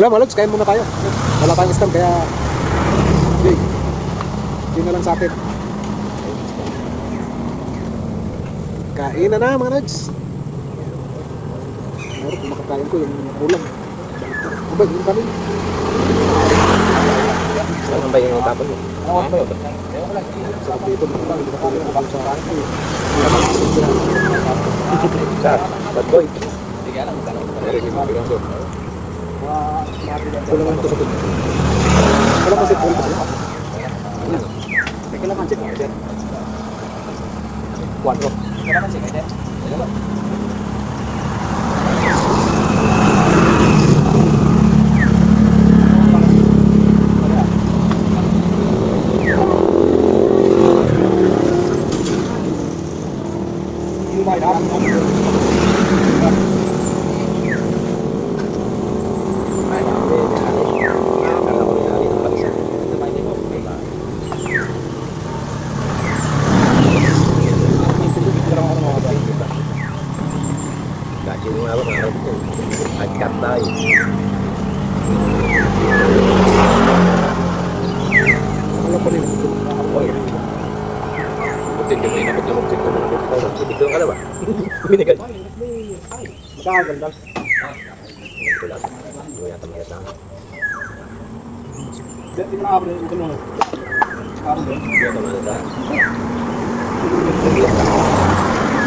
Wala, Malogs, kain muna tayo. Wala tayong stand, kaya... Yay. Yun na lang sa atin. Kain na na, mga Logs. Meron, kumakakain ko yung ulam. Ano ba, yung kanin? Ano ba yung tapon mo? Oo, ba yun? Sarap dito, nakakain ko sa akin. Sa bad boy. Wala man ito sa tubig. Wala kasi full kasi. May kailangan check mo, sir. Quatro. Kasi harap ko. At cut tayo. Wala pa rin. Oy. Butin din mo inabot yung butin ko. Dito ka na ba? Binigal. Magkakaganda. Ito lang. Hindi yata mahirap lang. Dati na abre, ito mo. Abre. Hindi yata mahirap lang.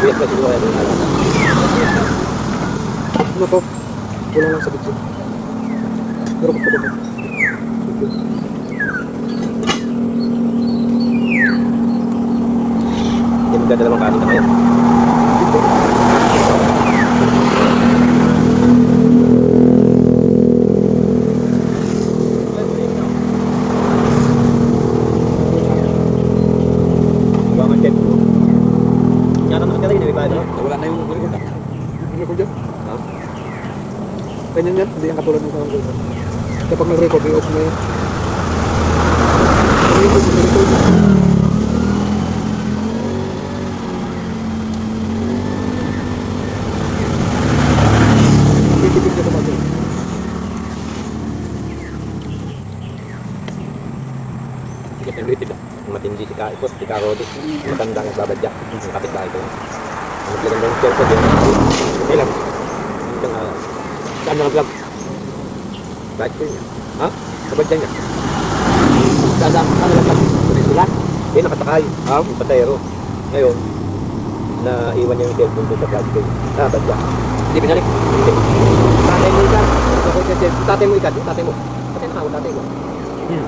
Biyat ka siguro yan. Ano to? Kulang lang sa bitso. Pero ko to. Ganda naman kanin na ngayon. Iwangan check mo. Yan ang nakakala yun, iba ito. Wala na yung record na. Ano ko dyan? Ha? Ganyan yan. Hindi yan katulad ng sa record. Kapag nag-record, i-off mo yan. Pelwited ah. Matindi si Kaikos, si Karodi. Matanda ang babadya. Ang kapitbahay ko. Ang magandang ng cellphone din. Okay lang. Ah, na? Bakit ko niya? Ha? Ano lang vlog? Tuloy sila. Eh, nakatakay. Ha? Yung patero. Ngayon, naiwan niya yung cellphone doon sa ko. Ah, badya. Hindi binalik. Hindi. Tatay mo ikan. Tatay mo ikan. Tatay mo. Tatay na ako, tatay mo. Hmm.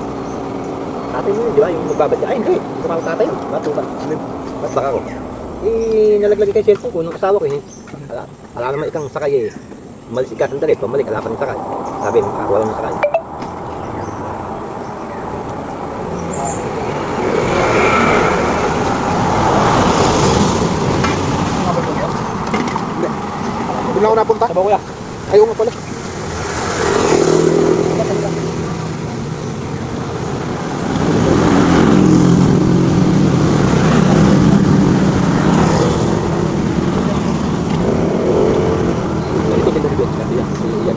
Tatay mo yun, di ba? Yung magbabadya. Ay, hindi. Ako tatay mo. Ba't ba? Ba't baka ko? Eh, nalaglag kay cellphone ko nung asawa ko eh. Ala, ala naman ikang sakay eh. Umalis ka sandali, pumalik, ala pa ng sakay. Sabi, nakakawalan ng sakay. Doon lang ako napunta. Sabaw kuya. Ayaw nga pala. Ganito din yung sabi yan. Yan. Sabay!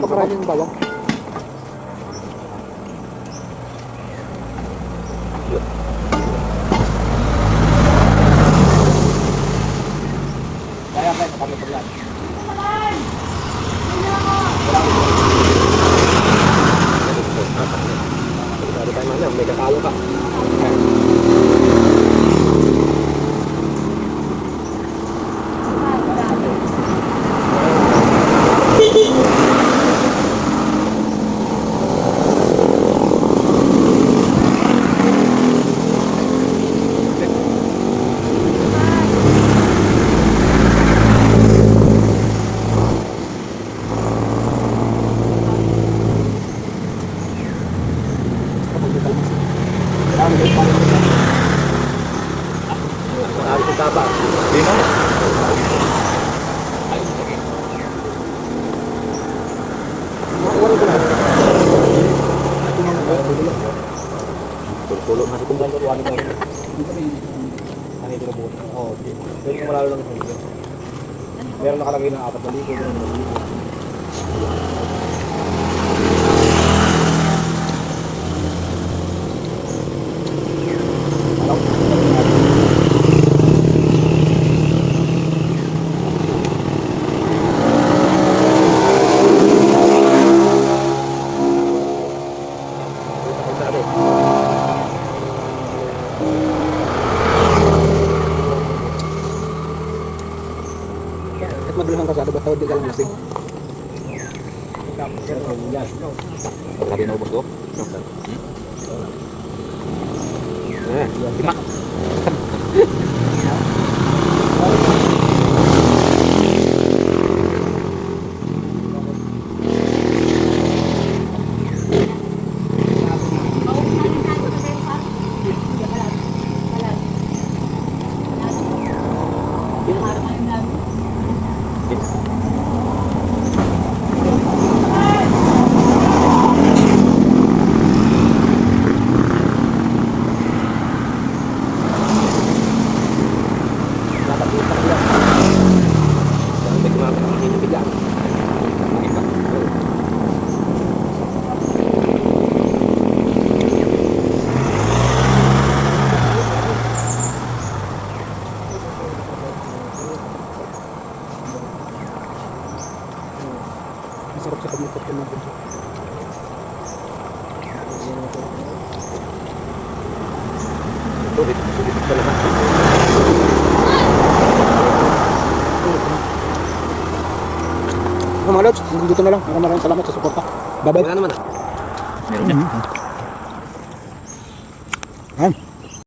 Masarap pala may pagkarahin yung bawang. Kaya kaya kapag ito Ako dapat. Dino. Tulog na kung gano'n wala mo. Ano ito po? Oh, okay. Pwede mo lalo lang ito. Meron nakalagay ng apat na libo. Meron na libo. Sabi na ubos ko. Eh, lima. Dapat kita ko yan. Dapat may kumakain ng hindi bigla. Bakit ba? Masarap sa paglikot ko natin. Sulit, sulit sa lahat. Oh, mga lods, dito na lang. Maraming maraming salamat sa suporta. Bye-bye. Wala naman ah. Ayan.